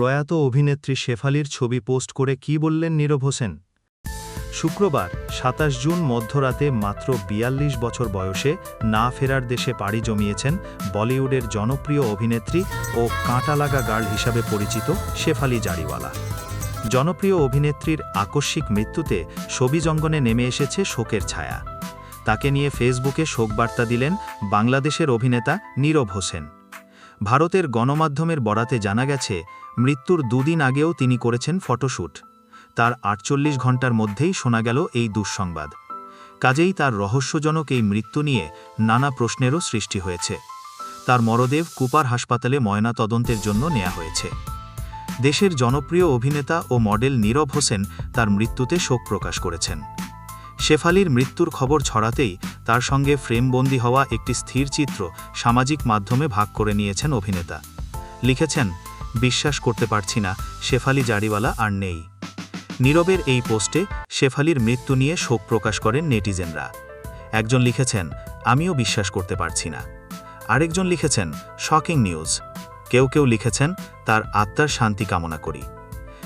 প্রয়াত অভিনেত্রী শেফালির ছবি পোস্ট করে কি বললেন নীরব হোসেন? শুক্রবার, সাতাশ জুন মধ্যরাতে মাত্র বিয়াল্লিশ বছর বয়সে না ফেরার দেশে পাড়ি জমিয়েছেন বলিউডের জনপ্রিয় অভিনেত্রী ও কাঁটালাগা গার্ল হিসাবে পরিচিত শেফালি জারিওয়ালা। জনপ্রিয় অভিনেত্রীর আকস্মিক মৃত্যুতে ছবিজঙ্গনে নেমে এসেছে শোকের ছায়া। তাকে নিয়ে ফেসবুকে শোকবার্তা দিলেন বাংলাদেশের অভিনেতা নীরব হোসেন। ভারতের গণমাধ্যমের বরাতে জানা গেছে, মৃত্যুর দুদিন আগেও তিনি করেছেন ফটোশ্যুট তার আটচল্লিশ ঘণ্টার মধ্যেই শোনা গেল এই দুঃসংবাদ। কাজেই তার রহস্যজনক এই মৃত্যু নিয়ে নানা প্রশ্নেরও সৃষ্টি হয়েছে। তার মরদেব কুপার হাসপাতালে ময়না তদন্তের জন্য নেওয়া হয়েছে। দেশের জনপ্রিয় অভিনেতা ও মডেল নীরব হোসেন তার মৃত্যুতে শোক প্রকাশ করেছেন। শেফালির মৃত্যুর খবর ছড়াতেই তার সঙ্গে ফ্রেমবন্দি হওয়া একটি স্থির চিত্র সামাজিক মাধ্যমে ভাগ করে নিয়েছেন অভিনেতা। লিখেছেন, বিশ্বাস করতে পারছি না, শেফালি জারিওয়ালা আর নেই। নীরবের এই পোস্টে শেফালির মৃত্যু নিয়ে শোক প্রকাশ করেন নেটিজেনরা। একজন লিখেছেন, আমিও বিশ্বাস করতে পারছি না। আরেকজন লিখেছেন, শকিং নিউজ। কেউ কেউ লিখেছেন, তার আত্মার শান্তি কামনা করি।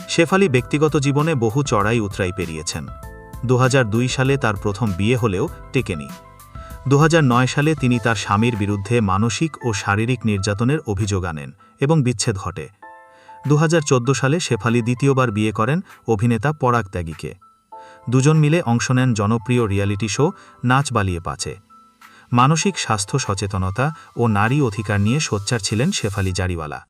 শেফালি ব্যক্তিগত জীবনে বহু চড়াই উতরাই পেরিয়েছেন। দু হাজার দুই সালে তার প্রথম বিয়ে হলেও টেকেনি। দু হাজার নয় সালে তিনি তার স্বামীর বিরুদ্ধে মানসিক ও শারীরিক নির্যাতনের অভিযোগ আনেন এবং বিচ্ছেদ ঘটে। দু হাজার চোদ্দ সালে শেফালি দ্বিতীয়বার বিয়ে করেন অভিনেতা পরাগ ত্যাগীকে। দুজন মিলে অংশ নেন জনপ্রিয় রিয়ালিটি শো নাচ বালিয়ে পাচে মানসিক স্বাস্থ্য সচেতনতা ও নারী অধিকার নিয়ে সোচ্চার ছিলেন শেফালি জারিওয়ালা।